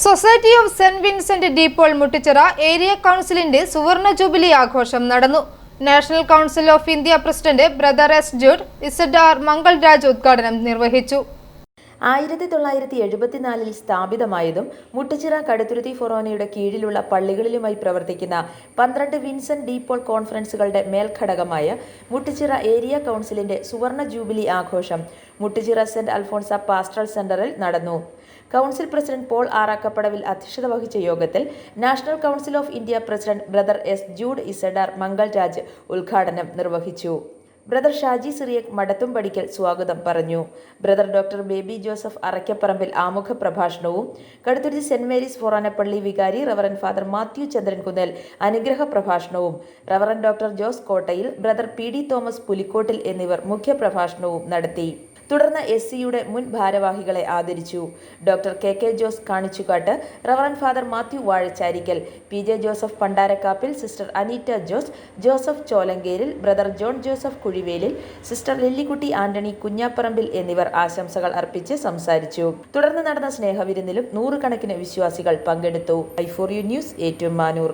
Society of Saint Vincent de Paul Muttichira area കൗൺസിലിന്റെ സുവർണ jubilee ആഘോഷം നടന്നു. National council of India president brother S Jude Z R Mangalraj ഉദ്ഘാടനം നിർവഹിച്ചു. ആയിരത്തി തൊള്ളായിരത്തി എഴുപത്തിനാലിൽ സ്ഥാപിതമായതും മുട്ടച്ചിറ കടുത്തുരുത്തി ഫൊറോനയുടെ കീഴിലുള്ള പള്ളികളിലുമായി പ്രവർത്തിക്കുന്ന പന്ത്രണ്ട് വിൻസെന്റ് ഡീപോൾ കോൺഫറൻസുകളുടെ മേൽഘടകമായ മുട്ടച്ചിറ ഏരിയ കൗൺസിലിന്റെ സുവർണ ജൂബിലി ആഘോഷം മുട്ടച്ചിറ സെന്റ് അൽഫോൺസ പാസ്റ്ററൽ സെന്ററിൽ നടന്നു. കൗൺസിൽ പ്രസിഡന്റ് പോൾ ആറാക്കപ്പടവിൽ അധ്യക്ഷത വഹിച്ച യോഗത്തിൽ national council of India president brother S Jude Z R Mangal Raj ഉദ്ഘാടനം നിർവഹിച്ചു. ബ്രദർ ഷാജി സിറിയക് മടത്തും പഠിക്കൽ സ്വാഗതം പറഞ്ഞു. Brother doctor baby Joseph Arakkaparambil ആമുഖ പ്രഭാഷണവും കടുത്തുരുത്തി സെന്റ് മേരീസ് ഫോറാനപ്പള്ളി വികാരി റവറൻ ഫാദർ മാത്യു ചന്ദ്രൻകുന്നേൽ അനുഗ്രഹ പ്രഭാഷണവും റവറൻ ഡോക്ടർ ജോസ് കോട്ടയിൽ brother P D Thomas Pulikkottil എന്നിവർ മുഖ്യപ്രഭാഷണവും നടത്തി. തുടർന്ന് എസ് സിയുടെ മുൻ ഭാരവാഹികളെ ആദരിച്ചു. Doctor K K Jose കാണിച്ചുകാട്ട് reverend father Mathew Vazhacharikkal P J Joseph Pandarakappil sister Aneeta Jose Joseph ചോലങ്കേരിൽ brother John Joseph Kuzhivelil sister Lillikutty Antony കുഞ്ഞാപ്പറമ്പിൽ എന്നിവർ ആശംസകൾ അർപ്പിച്ച് സംസാരിച്ചു. തുടർന്ന് നടന്ന സ്നേഹവിരുന്നിലും നൂറുകണക്കിന് വിശ്വാസികൾ പങ്കെടുത്തു. I for you news Ettumanoor.